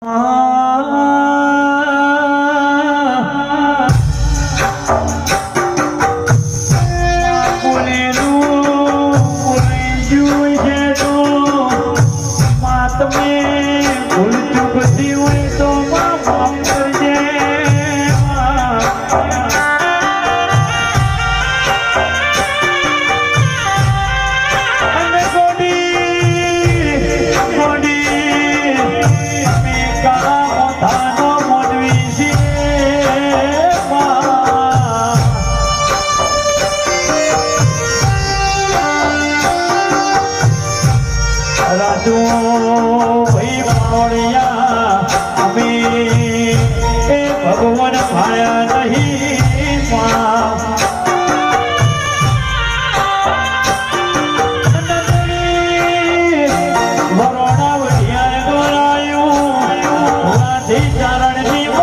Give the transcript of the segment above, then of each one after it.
啊 બધું ભાઈ મોણિયા અમે એ ભગવાન ભાયા નહીં વરોણા વઢિયા ચારણ જીવો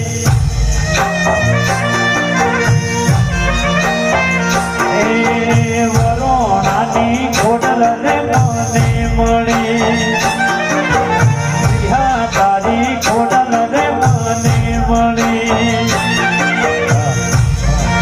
day.